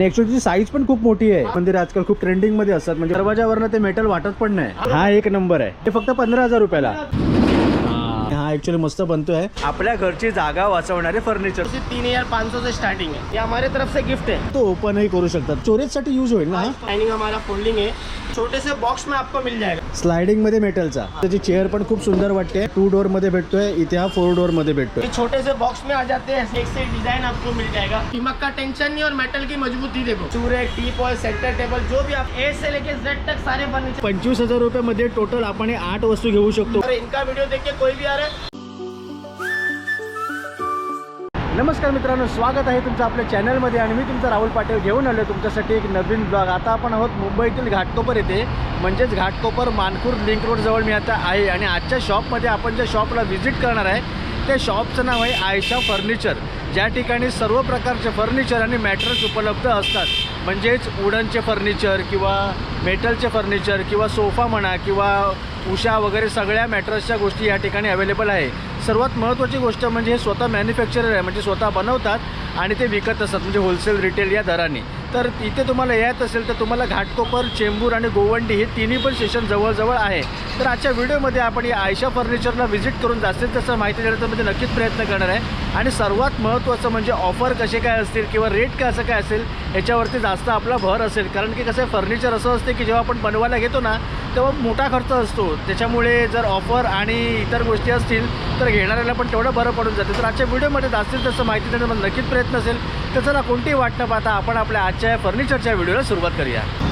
Actually size पण खूप मोठी आहे. मंदिर आजकाल खूप ट्रेंडिंगमध्ये असतात. म्हणजे दरवाजावरनं ते मेटल वाटत पण नाही. हा एक नंबर आहे. ते फक्त पंधरा हजार रुपयाला. हा ऍक्च्युअली मस्त बनतोय. आपल्या घरची जागा वाचवणारे फर्निचर से तीन हजार पाँच सौ से स्टार्टिंग है ये हमारे तरफ से गिफ्ट है तो ओपनही करू शकतात. स्टोरेजसाठी यूज होईल ना हा? डाइनिंग हमारा फोल्डिंग है छोटे से बॉक्स में आपको मिल जाएगा. स्लायडिंगमध्ये मेटलचा त्याची चेअर पण खूप सुंदर वाटते. टू डोरमध्ये भेटतोय. इथे हा फोर डोरमध्ये भेटतोय. ये छोटे से बॉक्स में आ जाते हैं. एक से एक डिजाइन आपको मिल जाएगा. कीमत का टेंशन नहीं और मेटल की मजबूती देखो. चूरे टी पॉय सेंटर टेबल जो भी आप ए से लेके जेड तक सारे फर्नीचर पंचवीस हजार रुपये मध्ये टोटल आपण हे आठ वस्तू घेऊ शकतो. और इनका वीडियो देख के कोई भी आ रहा है नमस्कार मित्रांनो स्वागत आहे तुमचं आपल्या चॅनलमध्ये आणि मी तुमचा राहुल पाटील घेऊन आलो तुमच्यासाठी एक नवीन ब्लॉग आता आपण आहोत मुंबईतील घाटकोपर येथे. म्हणजेच घाटकोपर मानपूर लिंक रोडजवळ मी आता आहे आणि आजच्या शॉपमध्ये आपण ज्या शॉपला व्हिजिट करणार आहे त्या शॉपचं नाव आहे आयशा फर्निचर ज्या ठिकाणी सर्व प्रकारचे फर्निचर आणि मॅटर्स उपलब्ध असतात. म्हणजेच वुडनचे फर्निचर किंवा मेटलचे फर्निचर किंवा सोफा म्हणा किंवा उषा वगैरे सगळ्या मॅटर्सच्या गोष्टी या ठिकाणी अवेलेबल आहे. सर्वात महत्त्वाची गोष्ट म्हणजे हे स्वतः मॅन्युफॅक्चरर आहे म्हणजे स्वतः बनवतात आणि ते विकत असतात म्हणजे होलसेल रिटेल या दराने. तर इथे तुम्हाला यायचं असेल तर तुम्हाला घाटकोपर चेंबूर आणि गोवंडी हे तिन्ही पण स्टेशन जवळजवळ आहे. तर आजच्या व्हिडिओमध्ये आपण या आयशा फर्निचरला व्हिजिट करून जास्तीत जास्त माहिती देण्याचा म्हणजे नक्कीच प्रयत्न करणार आहे. आणि सर्वात महत्त्वाचं म्हणजे ऑफर कसे काय असतील किंवा रेट काय असं काय असेल याच्यावरती जास्त आपला भर असेल. कारण की कसं आहे फर्निचर असं असते की जेव्हा आपण बनवायला घेतो ना तेव्हा मोठा खर्च असतो. त्याच्यामुळे जर ऑफर आणि इतर गोष्टी असतील तर घेणाऱ्याला पण तेवढं बरं पडून जाते. तर आजच्या व्हिडिओमध्ये जास्तीत जास्त माहिती देण्याचा नक्कीच प्रयत्न असेल. तर चला कोणतीही वाट न पाहता आपण आपल्या आजच्या फर्निचरच्या व्हिडिओला सुरुवात करूया.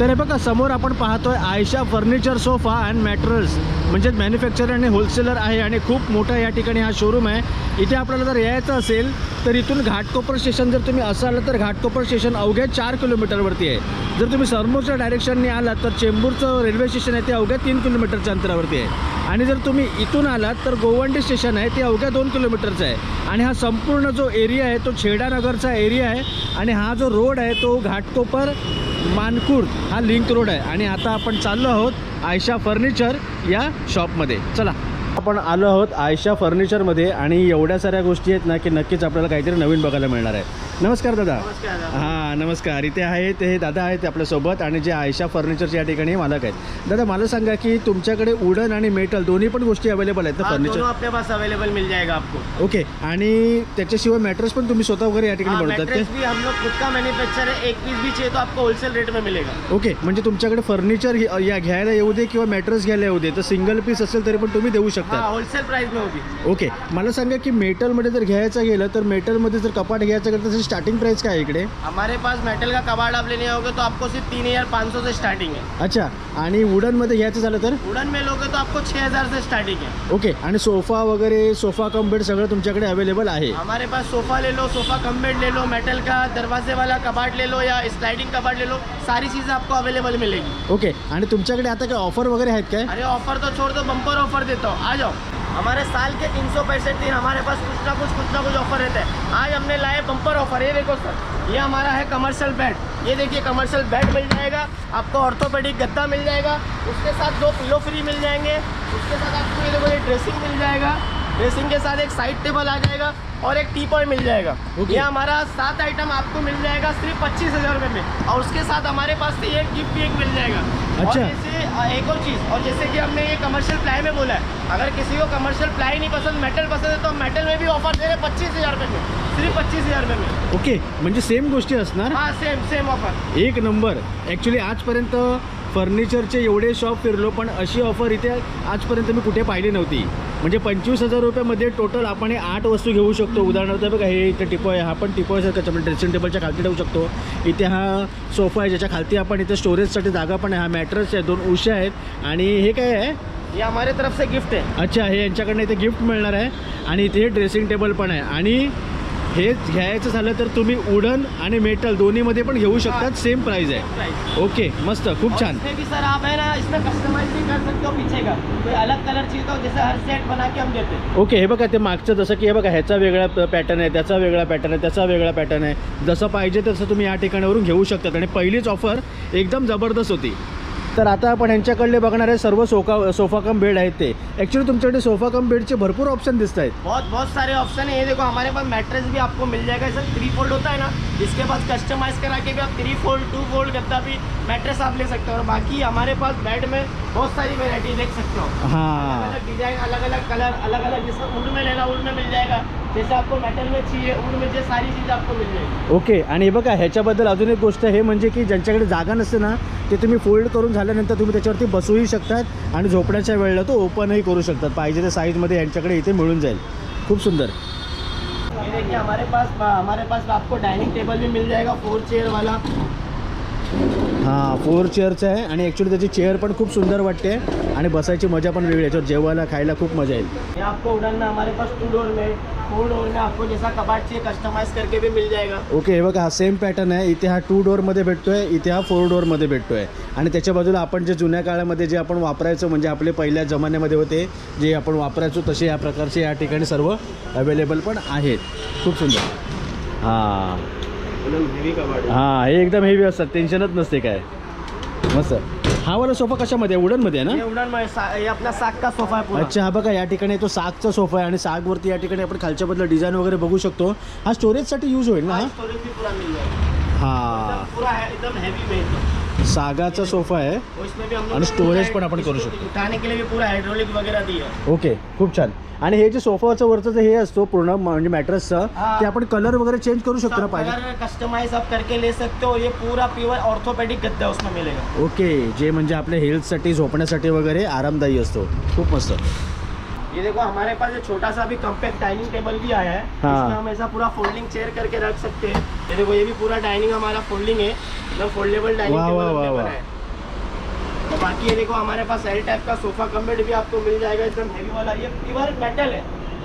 तर हे बघा समोर आपण पाहतोय Ayesha furniture sofa and mattress म्हणजेच मॅन्युफॅक्चर आणि होलसेलर आहे आणि खूप मोठा या ठिकाणी हा शोरूम आहे. इथे आपल्याला जर यायचं असेल तर इथून घाटकोपर स्टेशन जर तुम्ही असाल तर घाटकोपर स्टेशन अवघ्या चार किलोमीटरवरती आहे. जर तुम्ही सरमोरच्या डायरेक्शनने आलात तर चेंबूरचं रेल्वे स्टेशन आहे ते अवघ्या तीन किलोमीटरच्या अंतरावरती आहे. आणि जर तुम्ही इथून आलात तर गोवंडी स्टेशन आहे ते अवघ्या दोन किलोमीटरचं आहे. आणि हा संपूर्ण जो एरिया आहे तो छेडानगरचा एरिया आहे. आणि हा जो रोड आहे तो घाटकोपर मानकूर हा लिंक रोड आहे. आणि आता आपण चाललो आहोत आयशा फर्निचर या शॉपमध्ये. चला. आपण आलो आहोत आयशा फर्निचरमध्ये आणि एवढ्या साऱ्या गोष्टी आहेत ना की नक्कीच आपल्याला काहीतरी नवीन बघायला मिळणार आहे. नमस्कार दादा. हां नमस्कार. इथे आहेत हे दादा आहेत आपल्यासोबत आणि जे आयशा फर्निचरच्या या ठिकाणी मालक आहेत. दादा मला सांगा की तुमच्याकडे वुडन आणि मेटल दोन्ही पण गोष्टी अवेलेबल आहेत ना फर्निचर? अपने पास अवेलेबल मिल जाएगा आपको. ओके. आणि त्याच्याशिवाय मॅट्रेस पण तुम्ही स्वतः वगैरे या ठिकाणी बनवतात ते? भी हम लोग खुद का मैन्युफैक्चर एक पीस भी चाहिए तो आपको होलसेल रेट में मिलेगा. ओके. म्हणजे तुमच्याकडे फर्निचर या घ्यायला येऊ दे किंवा मॅट्रेस घ्यायला येऊ दे तर सिंगल पीस असेल तरी पण तुम्ही देऊ शकता. होलसेल प्राइस में ओके. मला सांगा की मेटलमध्ये जर घ्यायचं गेलं तर मेटलमध्ये जर कपाट घ्यायचं गेलं तर स्टार्टिंग प्राईस काय इकडे? हमारे पास मेटल का कबाड़ आप लेने आओगे तो आपको सिर्फ तीन हजार पाँच सौ से स्टार्टिंग है। अच्छा आणि वुडनमध्ये घ्यायचं झालं तर? वुडन में लोगे तो आपको छः हजार से स्टार्टिंग है। ओके आणि सोफा वगैरे सोफा कम बेड सगळं तुमच्याकडे अवेलेबल आहे? हमारे पास सोफा ले लो सोफा कम बेड ले लो मेटल का दरवाजे वाला कबाड़ ले लो या स्लाइडिंग कबाड़ ले लो सारी चीज़ें आपको अवेलेबल मिलेगी। ओके आणि तुमच्याकडे आता काय ऑफर वगैरे आहेत काय? अरे ऑफर तो छोड़ दो बम्पर ऑफर देता हूँ आ जाओ। हमारे साल के तीन सौ पैंसठ दिन हमारे पास कुछ ना कुछ कुछ ना कुछ ऑफ़र रहते हैं। आज हमने लाए बम्पर ऑफ़र ये देखो सर ये हमारा है कमर्शियल बेड ये देखिए कमर्शियल बेड मिल जाएगा, आपको ऑर्थोपेडिक गद्दा मिल जाएगा, उसके साथ दो पिलो फ्री मिल जाएँगे, उसके साथ आपको ये देखो, ये ड्रेसिंग मिल जाएगा। ड्रेसिंग के साथ एक साइड टेबल आ जाएगा और एक टी पॉय मिल जाएगा। Okay. ये हमारा सात आइटम आपको मिल जाएगा सिर्फ़ पच्चीस हज़ार रुपये में। और उसके साथ हमारे पास से एक गिफ्ट भी एक मिल जाएगा। और अच्छा। जैसे एक और चीज़ और जैसे कि हमने ये कमर्शियल प्लाई में बोला है अगर किसी को कमर्शियल प्लाई नहीं पसंद मेटल पसंद है तो हम मेटल में भी ऑफ़र दे रहे पच्चीस हज़ार रुपये में। सिर्फ़ पच्चीस हज़ार रुपये में। ओके म्हणजे सेम गोष्टी असणार? हाँ सेम सेम ऑफ़र एक नंबर. ॲक्च्युली आजपर्यंत फर्निचरचे एवढे शॉप फिरलो पण अशी ऑफर इथे आजपर्यंत मी कुठे पाहिली नव्हती. म्हणजे पंचवीस हजार रुपयामध्ये टोटल आपण हे आठ वस्तू घेऊ शकतो. उदाहरणार्थ बघा हे इथे टिपो आहे. हा पण टिपो आहे. म्हणजे ड्रेसिंग टेबलच्या खालती ठेवू शकतो. इथे हा सोफा आहे ज्याच्या खालती आपण इथे स्टोरेजसाठी जागा पण आहे. हा मॅट्रेस आहे दोन उशा आहेत. आणि हे काय आहे? ये हमारे तरफ से गिफ्ट है अच्छा हे यांच्याकडनं इथे गिफ्ट मिळणार आहे. आणि इथे हे ड्रेसिंग टेबल पण आहे. आणि हे घ्यायचं झालं तर तुम्ही वुडन आणि मेटल दोन्हीमध्ये पण घेऊ शकतात सेम प्राईज आहे. प्राइस ओके मस्त खूप छान. इसमें भी सर आप है ना इसमें कस्टमाइज भी कर सकते हो पीछे का। कोई अलग कलर चाहिए तो जैसे हर सेट बना के हम देते हैं। ओके हे बघा ते मागचं जसं की हे बघा ह्याचा वेगळा पॅटर्न आहे त्याचा वेगळा पॅटर्न आहे त्याचा वेगळा पॅटर्न आहे. जसं पाहिजे तसं तुम्ही या ठिकाणावरून घेऊ शकतात. आणि पहिलीच ऑफर एकदम जबरदस्त होती. तर आता आपण यांच्याकडले बघणार आहे सर्व सोफा सोफा कम बेड आहेत ते. ॲक्च्युली तुमच्याकडे सोफा कम बेडचे भरपूर ऑप्शन दिसत आहेत. बहुत बहुत सारे ऑप्शन है ये देखो हमारे पास मैट्रेस भी आपको मिल जाएगा. सर थ्री फोल्ड होता है ना इसके पास कस्टमाइज करा के भी आप थ्री फोल्ड टू फोल्ड गद्दा भी मैट्रेस आप ले सकते हो। और बाकी हमारे पास बेड में बहुत सारी वेराइटी देख सकते हो। हां। अलग डिजाइन अलग अलग कलर अलग अलग जैसे वुड में लेना वुड में मिल जाएगा। जैसे आपको मेटल में चाहिए वुड में जो सारी चीज़ आपको मिल जाएगी। ओके आणि हे बघा ह्याच्याबद्दल अजून एक गोष्ट हे म्हणजे की ज्यांच्याकडे जागा नसते ना ते तुम्ही फोल्ड करून झाल्यानंतर तुम्ही त्याच्यावरती बसूही शकतात आणि झोपण्याच्या वेळेला तो ओपनही करू शकतात. पाहिजे त्या साईजमध्ये यांच्याकडे इथे मिळून जाईल. खूप सुंदर. ये देखिए हमारे पास हमारे पास आपको डाइनिंग टेबल भी मिल जाएगा फोर चेयर वाला। हां फोर चेअरचं आहे आणि ॲक्च्युली त्याची चेअर पण खूप सुंदर वाटते आणि बसायची मजा पण वेगळी आहे. याच्यावर जेवायला खायला खूप मजा येईल. ये आपको उड़न में हमारे पास टू डोर में फोर डोर में आपको जैसा कबाट चाहिए कस्टमाइज करके भी मिल जाएगा. ओके हे बघा हा सेम पॅटर्न आहे. इथे हा टू डोअरमध्ये भेटतो आहे इथे हा फोर डोअरमध्ये भेटतो आहे आणि त्याच्या बाजूला आपण जे जुन्या काळामध्ये जे आपण वापरायचो म्हणजे आपले पहिल्या जमान्यामध्ये होते जे आपण वापरायचो तसे या प्रकारचे या ठिकाणी सर्व अवेलेबल पण आहेत. खूप सुंदर. हां. हां हे एकदम हेवी असतात. टेन्शनच नसते काय. मस्त. हा वाला सोफा कशामध्ये? आहे वुडनमध्ये आहे ना अपना साग का सोफा है पूरा अच्छा हा बघा या ठिकाणी तो सागचा सोफा आहे आणि सागवरती या ठिकाणी आपण खालच्या बदला डिझाईन वगैरे बघू शकतो. हा स्टोरेजसाठी यूज होईल ना हा? स्टोरेज भी पूरा मिल जाएगा हां. एकदम पूरा है एकदम हैवी में एकदम सागाचा सोफा आहे और storage पण आपण करू शकतो. पूरा ओके खूप छान. आणि हे जे सोफाचं वरचं हे असतो पूर्ण म्हणजे मॅट्रेसचं. ते आपण कलर वगैरे चेंज करू शकतो ना पाहिजे? कस्टमाइज आप करके ले सकते हो ये पूरा प्योर ऑर्थोपेडिक गद्दा उसमें मिलेगा। ओके जे म्हणजे आपल्या हेल्थसाठी झोपण्यासाठी वगैरे आरामदायी असतो. खूप मस्त. ये देखो हमारे पास ये छोटा सा भी कम्पैक्ट डाइनिंग टेबल भी आया है हाँ। इसमें हम ऐसा पूरा फोल्डिंग चेयर करके रख सकते हैं। ये देखो ये भी पूरा डाइनिंग हमारा फोल्डिंग है एकदम फोल्डेबल डाइनिंग टेबल है। तो बाकी ये देखो हमारे पास एल टाइप का सोफा कम बेड भी आपको मिल जाएगा एकदम हैवी वाला। ये प्योर मेटल है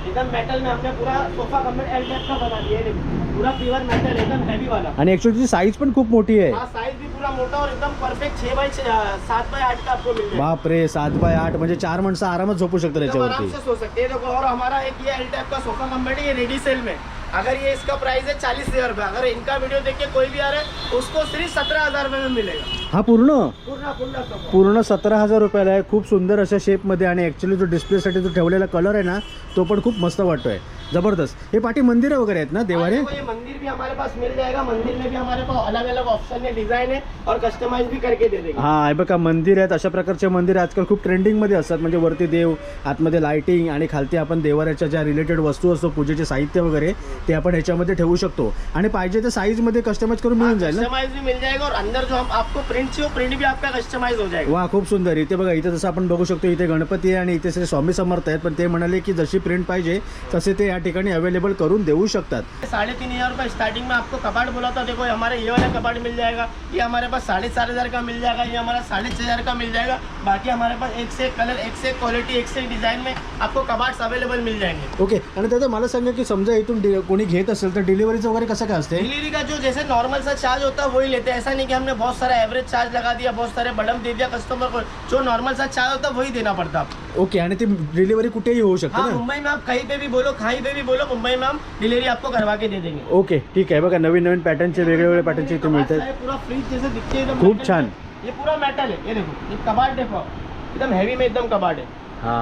एकदम मेटल में हमने पूरा sofa cum bed L type का बना दिया है पूरा प्योर मेटल है एकदम हैवी वाला। आणि ॲक्च्युली साईज पण खूप मोठी आहे। हाँ साइज़ भी पूरा मोटा और एकदम परफेक्ट छः बाई सात बाई आठ का आपको मिल जाएगा। बाप रे सात बाय आठ म्हणजे चार माणसं आरामात झोपू शकतात एकदम आराम याच्यावरती. से सो सकते हैं। देखो और हमारा एक ये एल टाइप का सोफा बेड है रेडी सेल में। अगर ये इसका प्राइस है चालीस हजार रुपये अगर इनका वीडियो देख के कोई भी आ रहा है उसको सिर्फ सत्रह हजार रुपये में मिलेगा। हा पूर्ण? पूर्ण पूर्ण सोफा पूर्ण सतरा हजार रुपयाला आहे खूप सुंदर अशा शेपमध्ये आणि ॲक्च्युली जो डिस्प्लेसाठी जो ठेवलेला कलर आहे ना तो पण खूप मस्त वाटतोय. जबरदस्त. हे पाठी मंदिरं वगैरे आहेत ना देवारे? ये मंदिर भी हमारे पास मिल जाएगा मंदिर में भी हमारे पास अलग अलग ऑप्शन है डिजाइन है और कस्टमाइज भी करके दे देंगे। हा हे बघा मंदिर आहेत अशा प्रकारचे मंदिर आजकाल खूप ट्रेंडिंगमध्ये असतात म्हणजे वरती देव आतमध्ये लाइटिंग आणि खालती आपण देवाऱ्याच्या ज्या रिलेटेड वस्तू असतो पूजेचे साहित्य वगैरे ते आपण ह्याच्यामध्ये ठेवू शकतो. आणि पाहिजे त्या साईजमध्ये कस्टमाइज करून मिळून जाईल ना? कस्टमाइज भी मिल जाएगा और अंदर जो हम आपको प्रिंट चाहिए वो प्रिंट भी आपका कस्टमाइज हो जाएगा। वा खूप सुंदर. इथे बघा इथे जसं आपण बघू शकतो इथे गणपती आहे आणि इथे सगळे स्वामी समर्थ आहेत. पण ते म्हणाले की जशी प्रिंट पाहिजे तसे ते या ठिकाणी अवेलेबल करून देऊ शकतात. साढ़े तीन हजार रुपये स्टार्टिंग में आपको कबाट बोला था देखो हमारे ये वाला कबाट मिल जाएगा ये हमारे पास साढ़े चार हजार का मिल जाएगा ये हमारा साढ़े छः हजार का मिल जाएगा बाकी हमारे पास एक से एक कलर एक से एक क्वालिटी एक से एक डिजाइन में आपको कबाट्स अवेलेबल मिल जाएंगे। ओके आणि दादा मला सांगा की समजा इथून डि- कोणी घेत असेल तर डिलिव्हरीचं वगैरे कसं काय असते डिलीवरी का जो जैसे नॉर्मल सा चार्ज होता है वही लेते हैं। ऐसा नहीं कि हमने बहुत सारा एवरेज चार्ज लगा दिया बहुत सारे बड़म दे दिया कस्टमर को। जो नॉर्मल सा चार्ज होता है वही देना पड़ता। है ओके आणि ती डिलिव्हरी कुठेही होऊ शकते हाँ ना? मुंबई में आप कहीं पे भी बोलो कहीं पे भी बोलो मुंबई में हम डिलीवरी आपको करवा के दे देंगे। ओके ठीक आहे बघा नवीन नवीन पॅटर्नचे वेगवेगळे पॅटर्नचे इथे मिळतात. कबाड़ है, पूरा फ्रीज जैसे दिखते हैं एकदम metal छान। में। ये पूरा मेटल है। ये देखो ये कबाट देखो एकदम हैवी में एकदम कबाट है। हा.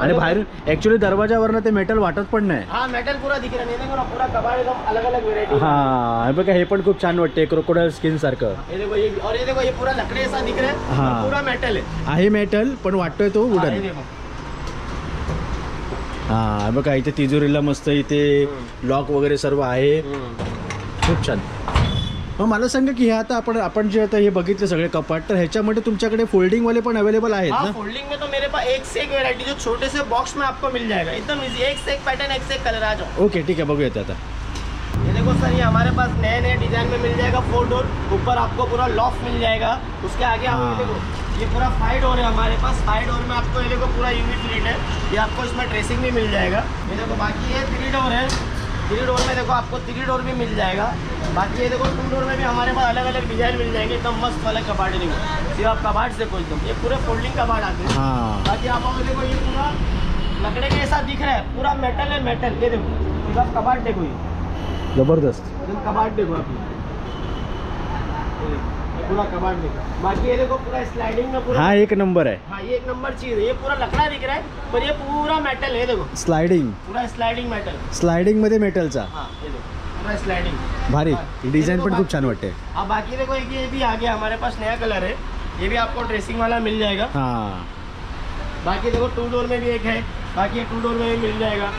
आणि बाहेर ऍक्च्युली दरवाजावरनं ते मेटल वाटत पण नाही. हाँ मेटल पूरा दिख रहा है नहीं देखो ना पूरा कबाट एकदम अलग अलग वेरायटी हा. हे बघा हे पण खूप छान वाटते क्रोकोडाईल स्किन सारखं. ये देखो ये और ये देखो ये पूरा लकड़ी ऐसा दिख रहा है हाँ। और पूरा मेटल है. आहे मेटल पण वाटतोय तो हाँ, ये वुडन देखो. हा हे बघा इथे तिजोरीला मस्त इथे लॉक वगैरे सर्व आहे. खूप छान. मग मला सांगा की हे आता आपण आपण जे आता हे बघितले सगळे कपाट तर ह्याच्यामध्ये तुमच्याकडे फोल्डिंग वाले पण अवेलेबल आहेत हाँ ना? फोल्डिंग में तो मेरे पास एक से एक वेरायटी जो छोटे से बॉक्स में आपको मिल जाएगा. एकदम इजी एक से एक पैटर्न एक से एक कलर आ जाओ. ओके ठीक आहे बघूयात आता. ये देखो सर ये हमारे पास नए नए डिज़ाइन में मिल जाएगा फोर डोर ऊपर आपको पूरा लॉफ मिल जाएगा. उसके आगे आप हाँ। ये देखो ये पूरा फाइव डोर है हमारे पास. फाइव डोर में आपको ये देखो पूरा यूनिट प्रिंट है. ये आपको इसमें ड्रेसिंग भी मिल जाएगा. ये देखो बाकी ये थ्री डोर है. थ्री डोर में देखो आपको थ्री डोर भी मिल जाएगा। बाकी ये देखो टू डोर में भी हमारे पास अलग अलग डिज़ाइन मिल जाएँगे एकदम मस्त अलग कबाड़ देखो। सिर्फ़ आप कबाड़ देखो एकदम ये पूरे फोल्डिंग कबाड़ आते हैं। हाँ। बाकी आप देखो ये पूरा लकड़े के ऐसा दिख रहा है। पूरा मेटल है मेटल ये देखो सिर्फ़ आप कबाड़ देखो ये। ज़बरदस्त। कबाड़ देखो आप। पूरा कबाड़ देखो बाकी ये देखो पूरा स्लाइडिंग में पूरा हा एक नंबर आहे हाँ ये एक नंबर चीज है। ये पूरा लकड़ा दिख रहा है पर ये पूरा मेटल है देखो। स्लायडिंग पूरा स्लाइडिंग मेटल स्लायडिंगमध्ये मेटलचा हाँ ये देखो पूरा स्लाइडिंग भारी। हाँ, डिझाईन पण खूप छान वाटते। अब बाकी देखो एक ये भी आ गया हमारे पास नया कलर है। ये भी आपको ड्रेसिंग वाला मिल जाएगा। हां। बाकी देखो टू डोर में भी एक है। बाकी टू डोर में भी मिल जाएगा।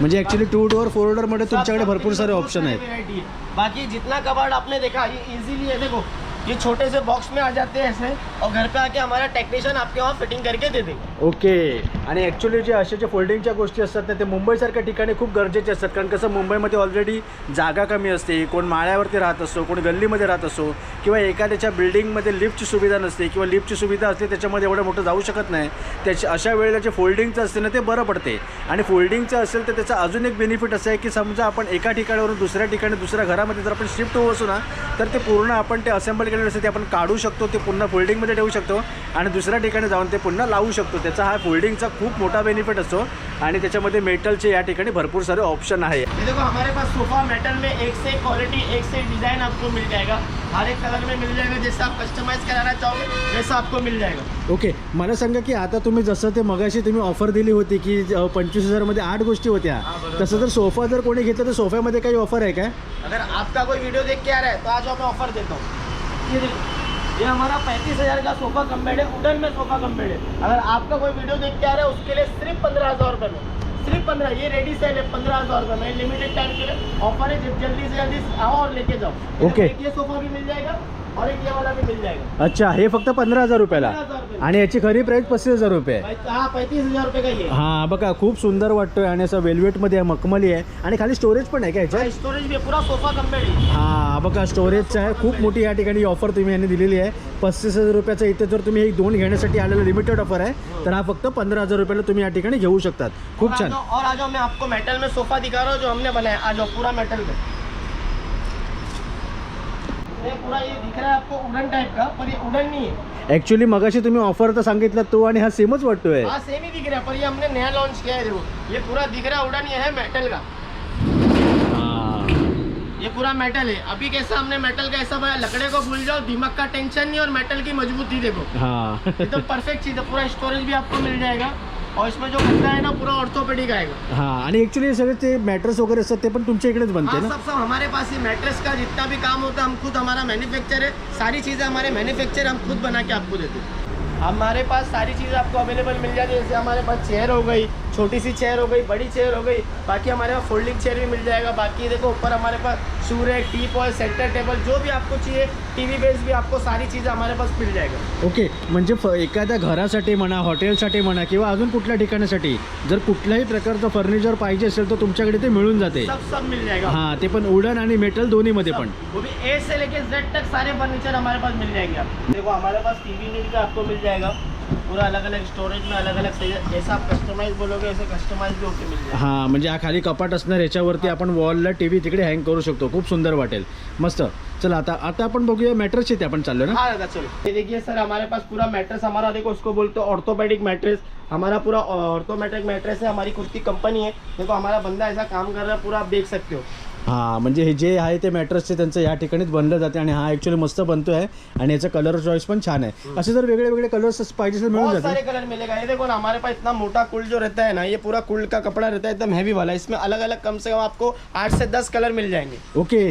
म्हणजे ॲक्च्युली टू डोअर फोर डोअरमध्ये सब- तुमच्याकडे भरपूर सारे ऑप्शन आहेत. है बाकी जितना कबाड़ आपने देखा ये इजीली है देखो। ये छोटे से बॉक्स में आ जाते हैं ऐसे और घर पे आके हमारा टेक्निशियन आपके वहाँ फिटिंग करके दे देंगे। ओके आणि ॲक्च्युली जे असे जे फोल्डिंगच्या गोष्टी असतात ना ते मुंबईसारख्या ठिकाणी खूप गरजेचे असतात. कारण कसं मुंबईमध्ये ऑलरेडी जागा कमी असते कोण माळ्यावरती राहत असतो कोण गल्लीमध्ये राहत असतो किंवा एखाद्याच्या बिल्डिंगमध्ये लिफ्टची सुविधा नसते किंवा लिफ्टची सुविधा असते त्याच्यामध्ये एवढं मोठं जाऊ शकत नाही. त्याच्या अशा वेळेला जे फोल्डिंगचं असते ना ते बरं पडते. आणि फोल्डिंगचं असेल तर त्याचा अजून एक बेनिफिट असं आहे की समजा आपण एका ठिकाणावरून दुसऱ्या ठिकाणी दुसऱ्या घरामध्ये जर आपण शिफ्ट होऊ असू ना तर ते पूर्ण आपण ते असेंबल केलेलं असते ते आपण काढू शकतो ते पुन्हा फोल्डिंगमध्ये ठेवू शकतो आणि दुसऱ्या ठिकाणी जाऊन ते पुन्हा लावू शकतो. त्याचा हा फोल्डिंगचा खूप मोठा बेनिफिट असतो आणि त्याच्यामध्ये मेटलचे या ठिकाणी भरपूर सारे ऑप्शन आहे. देखो हमारे पास सोफा मेटल में एक से क्वालिटी एक से डिजाइन आपको मिल जाएगा। हर एक कलर में मिल जाएगा जैसा आप कस्टमाइज कराना चाहोगे वैसा आपको मिल जाएगा। ओके मला सांगा की आता तुम्ही जसं ते मगाशी तुम्ही ऑफर दिली होती की पंचवीस हजारमध्ये आठ गोष्टी होत्या. तसं जर सोफा जर कोणी घेतलं तर सोफ्यामध्ये काही ऑफर आहे काय? अगर आपका कोई वीडियो देख के आ रहा है तो आज मैं ऑफर देता हूँ। ये देखो ये हमारा पैंतीस हज़ार का सोफा कम बेड है उडन में सोफा कम बेड है। अगर आपका कोई वीडियो देख के आ रहा है उसके लिए सिर्फ़ पंद्रह हज़ार रुपये में सिर्फ़ पंद्रह ये रेडी सेल है पंद्रह हज़ार रुपये में लिमिटेड टाइम के लिए ऑफ़र है जब जल्दी से जल्दी आओ और लेके जाओ। Okay. ये सोफा भी मिल जाएगा। और एक ये वाला भी मिल जाएगा। अच्छा हे फक्त पंधरा हजार रुपयाला. 15,000 रुपये. आणि याची खरी प्राईस पस्तीस हजार रुपये. आहे भाई, हाँ पैंतीस हजार रुपये का ये है। हां बघा खूप सुंदर वाटतोय आणि असं वेल्वेटमध्ये आहे मखमली आहे. आणि खाली स्टोरेज पण आहे का याच्यात? हाँ, स्टोरेज भी है, पूरा सोफा है हा बघा स्टोरेजचं आहे. खूप मोठी या ठिकाणी ऑफर तुम्ही यांनी दिलेली आहे. पस्तीस हजार रुपयाचं इथे जर तुम्ही एक दोन घेण्यासाठी आलेलं लिमिटेड ऑफर आहे तर हा फक्त पंधरा हजार रुपयाला तुम्ही या ठिकाणी घेऊ शकतात. खूप छान. और आ जाओ मैं आपको मेटल में सोफा दिखा रहा हूँ जो हमने बनाया. आ जाओ पूरा मेटल में ये पूरा ये दिख रहा है आपको उड़न टाइप का पर ये उड़न नहीं है ॲक्च्युली मगाशी तुम्ही ऑफर तर सांगितलं तो आणि हा सेमच वाटतोय. हाँ सेम ही दिख रहा है पर ये हमने नया लॉन्च किया है देखो। ये पूरा दिख रहा है उड़न ये है मेटल का। हां ये पूरा मेटल है। अभी कैसा हमने मेटल का ऐसा बनाया लकड़े को भूल जाओ दिमाग का टेंशन नहीं और मेटल की मजबूती देखो। हां। तो परफेक्ट चीज़ है पूरा स्टोरेज भी आपको मिल जाएगा। और इसमें जो बनता है ना पूरा ऑर्थोपेडिक आएगा। हां आणि ॲक्च्युली सगळे ते मॅट्रेस वगैरे असतात ते पण तुमच्या इकडेच बनते हाँ ना? सब सब हमारे पास ही मैट्रेस का जितना भी काम होता है हम खुद हमारा मैन्युफैक्चर है। सारी चीज़ें हमारे मैन्युफैक्चर हम खुद बना के आपको देते हैं। हमारे पास सारी चीज़ें आपको अवेलेबल मिल जाती है जैसे हमारे पास चेयर हो गई छोटी सी चेयर हो गई बड़ी चेयर हो गई बाकी हमारे पास फोल्डिंग चेयर भी मिल जाएगा। बाकी देखो ऊपर हमारे pass shoe rack teapoy centre table जो भी आपको चाहिए टीवी बेस भी आपको सारी चीज़ें हमारे पास मिल जाएगा। ओके म्हणजे फ एखाद्या घरासाठी म्हणा हॉटेलसाठी म्हणा किंवा अजून कुठल्या ठिकाणासाठी जर कुठल्याही प्रकारचं फर्निचर पाहिजे असेल तर तुमच्याकडे ते मिळून जाते. सब सब मिल जाएगा। हां ते पण उडन आणि मेटल दोन्हीमध्ये पण. वो भी ए से लेके जेड तक सारे फर्नीचर हमारे पास मिल जाएंगे आपको। देखो हमारे पास टीवी यूनिट का आपको मिल जाएगा। पूरा अलग अलग स्टोरेज में अलग अलग साइज जैसा आप कस्टमाइज बोलोगे वैसे कस्टमाइज भी होके मिल जाएगा। हां म्हणजे हा खाली कपाट असणार याच्यावरती आपण वॉलला टी व्ही तिकडे हँग करू शकतो. खूप सुंदर वाटेल. मस्त. चला आता आता आपण बघूया मॅट्रेसचे ते आपण चाललो ना? हाँ चलो. ये देखिए सर हमारे पास पूरा मैट्रेस हमारा देखो उसको बोलते हैं ऑर्थोपेडिक मैट्रेस हमारा पूरा ऑर्थोमेटिक मैट्रेस है हमारी खुद की कंपनी है. देखो हमारा बंदा ऐसा काम कर रहा है पूरा आप देख सकते हो. हां म्हणजे हे जे आहे ते मॅट्रेसचे त्यांचं या ठिकाणीच बनलं जाते आणि हा ॲक्च्युली मस्त बनतो आहे आणि याचा कलर चॉईस पण छान आहे. असे जर वेगळे वेगळे कलर्स पाहिजे तर मिळून बहुत जाते सारे कलर मिलेगा. ये देखो ना हमारे पास इतना मोटा कुल जो रहता है ना ये पूरा कुल का कपड़ा रहता है एकदम हैवी वाला। इसमें अलग अलग कम से कम आपको आठ से दस कलर मिल जाएंगे। ओके.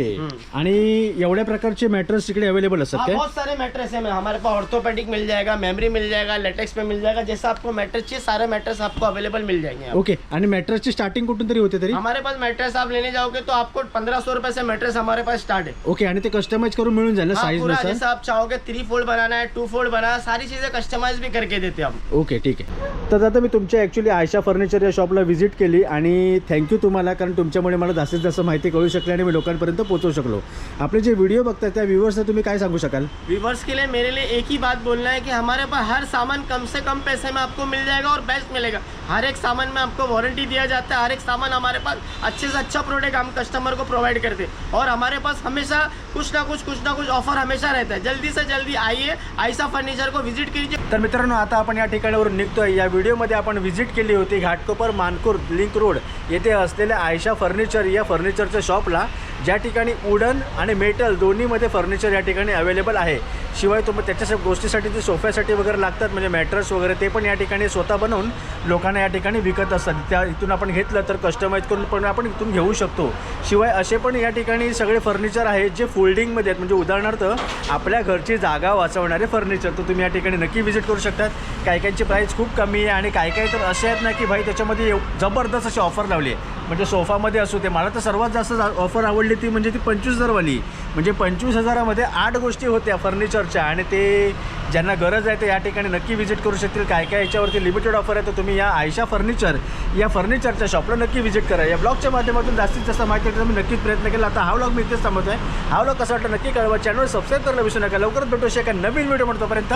आणि एवढ्या प्रकारचे मॅट्रेस तिकडे अवेलेबल असतात हाँ, काय बहुत सारे मैट्रेस है हमारे पास ऑर्थोपेडिक मिल जाएगा मेमरी मिल जाएगा लेटेक्स में मिल जाएगा जैसा आपको मैट्रेस चाहिए सारे मैट्रेस आपको अवेलेबल मिल जाएंगे। ओके. आणि मॅट्रेसची स्टार्टिंग कुठून तरी होते तरी? हमारे पास मैट्रेस आप लेने जाओगे तो आपको पंद्रह सौ रुपए से मैट्रेस हमारे पास स्टार्ट है। ओके आणि ते कस्टमाइज करून मिळून जाईल हाँ, साईज पूरा नुसार? जैसा आप चाहोगे थ्री फोल्ड बनाना है टू फोल्ड बनाना है सारी चीजें कस्टमाइज भी करके देते हैं हम। ओके ठीक आहे तर आता मी तुमच्या ॲक्च्युली आयशा फर्निचर या शॉपला व्हिजिट केली आणि थँक्यू तुम्हाला कारण तुमच्यामुळे मला जास्तीत जास्त माहिती कळू शकली आणि मी लोकांपर्यंत पोहोचवू शकलो. आपले जे व्हिडिओ बघतात त्या व्ह्युअर्सला तुम्ही काय सांगू शकाल? व्यूवर्स के लिए मेरे लिए एक ही बात बोलना है कि हमारे पास हर सामान कम से कम पैसे में आपको मिल जाएगा और बेस्ट मिलेगा। हर एक सामान में आपको वारंटी दिया जाता है हर एक सामान हमारे पास अच्छे से अच्छा प्रोडक्ट हम कस्टमर को प्रोवाइड करते और हमारे पास हमेशा कुछ ना कुछ कुछ ना कुछ ऑफर हमेशा रहता है। जल्दी से जल्दी आइए आयसा फर्निचर को विजिट कीजिए। तर मित्रांनो आता आपण या ठिकाणावरून निघतोय. या व्हिडिओमध्ये आपण व्हिजिट केली होती घाटकोपर मानकूर लिंक रोड येथे असलेल्या आयशा फर्निचर या फर्निचरच्या शॉपला ज्या ठिकाणी वुडन आणि मेटल दोन्हीमध्ये फर्निचर या ठिकाणी अवेलेबल आहे. शिवाय तुम्ही त्याच्या गोष्टीसाठी ते सोफ्यासाठी वगैरे लागतात म्हणजे मॅट्रस वगैरे ते पण या ठिकाणी स्वतः बनवून लोकांना या ठिकाणी विकत असतात. त्या इथून आपण घेतलं तर कस्टमाइज करून पण आपण इथून घेऊ शकतो. शिवाय असे पण या ठिकाणी सगळे फर्निचर आहेत जे फोल्डिंगमध्ये आहेत. म्हणजे उदाहरणार्थ आपल्या घरची जागा वाचवणारे फर्निचर तर तुम्ही या ठिकाणी नक्की व्हिजिट करू शकतात. काही काहींची प्राईस खूप कमी आहे आणि काही काही तर असे आहेत ना की भाई त्याच्यामध्ये जबरदस्त अशी ऑफर लावली आहे. म्हणजे सोफामध्ये असू ते मला तर सर्वात जास्त ऑफर आवडली ती म्हणजे ती पंचवीस हजारवाली म्हणजे पंचवीस हजारामध्ये आठ गोष्टी होत्या फर्निचरच्या आणि ते ज्यांना गरज आहे ते या ठिकाणी नक्की व्हिजिट करू शकतील. काय काय याच्यावरती लिमिटेड ऑफर आहे तर तुम्ही या आयशा फर्निचर या फर्निचरच्या शॉपला नक्की व्हिजिट करा. या ब्लॉगच्या माध्यमातून जास्तीत जास्त माहिती देण्याचा मी नक्कीच प्रयत्न केला. आता हा ब्लॉग मी इथेच थांबत आहे हा ब्लॉग कसा वाटतं नक्की कळवा. चॅनल सबस्क्राईब करायला विसरू नका. लवकरच भेटू एका नवीन व्हिडिओ म्हणतो तोपर्यंत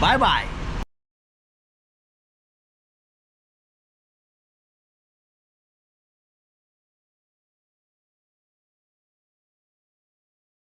बाय बाय